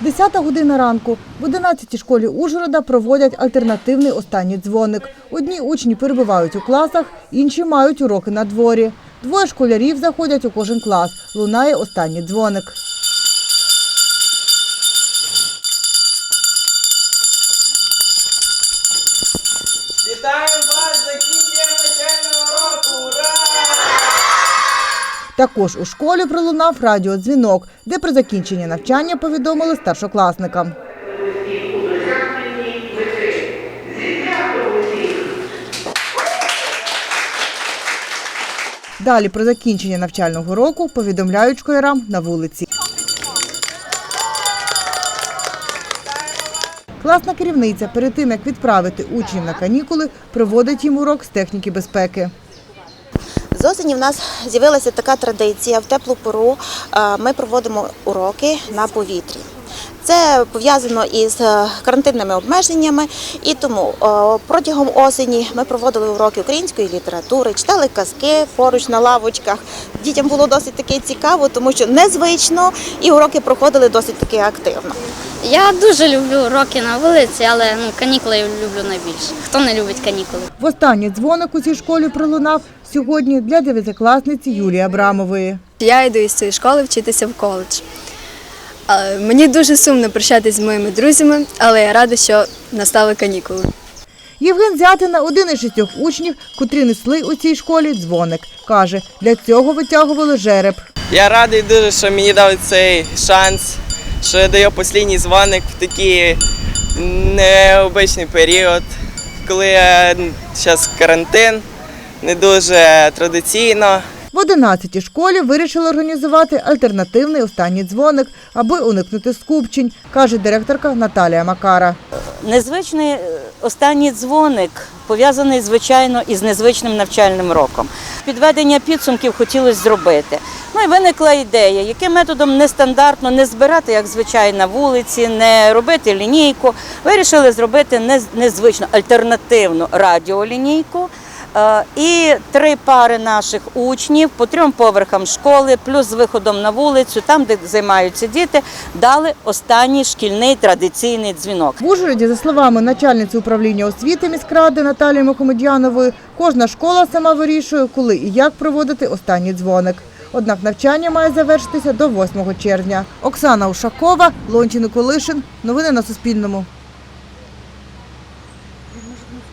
Десята година ранку. В 11-й школі Ужгорода проводять альтернативний останній дзвоник. Одні учні перебувають у класах, інші мають уроки на дворі. Двоє школярів заходять у кожен клас. Лунає останній дзвоник. Також у школі пролунав радіодзвінок, де при закінченні навчання повідомили старшокласникам. Далі про закінчення навчального року повідомляють школярам на вулиці. Класна керівниця перед тим, як відправити учнів на канікули, проводить їм урок з техніки безпеки. З осені в нас з'явилася така традиція в теплу пору. е, Ми проводимо уроки на повітрі. Це пов'язано із е, карантинними обмеженнями, і тому е, протягом осені ми проводили уроки української літератури, читали казки поруч на лавочках. Дітям було досить таки цікаво, тому що незвично, і уроки проходили досить таки активно. Я дуже люблю уроки на вулиці, але ну, канікули я люблю найбільше. Хто не любить канікули? Востаннє дзвоник у цій школі пролунав сьогодні для дев'ятикласниці Юлії Абрамової. Я йду із цієї школи вчитися в коледж. Мені дуже сумно прощатися з моїми друзями, але я рада, що настали канікули. Євген Зятина – один із шістьох учнів, котрі несли у цій школі дзвоник. Каже, для цього витягували жереб. Я радий дуже, що мені дали цей шанс, що я даю останній дзвоник в такий необичний період, коли зараз карантин, не дуже традиційно. В 11-й школі вирішили організувати альтернативний останній дзвоник, аби уникнути скупчень, каже директорка Наталія Макара. Незвичний е, останній дзвоник пов'язаний, звичайно, із незвичним навчальним роком. Підведення підсумків хотілося зробити. Ну і виникла ідея, яким методом нестандартно не збирати, як звичайно, на вулиці, не робити лінійку. Вирішили зробити нез- незвичну альтернативну радіолінійку. Е, І три пари наших учнів по трьом поверхам школи, плюс з виходом на вулицю, там, де займаються діти, дали останній шкільний традиційний дзвінок. В Ужгороді, за словами начальниці управління освіти міськради Наталії Мухомедянової, кожна школа сама вирішує, коли і як проводити останній дзвоник. Однак навчання має завершитися до 8 червня. Оксана Ушакова, Лончий Николишин. Новини на Суспільному.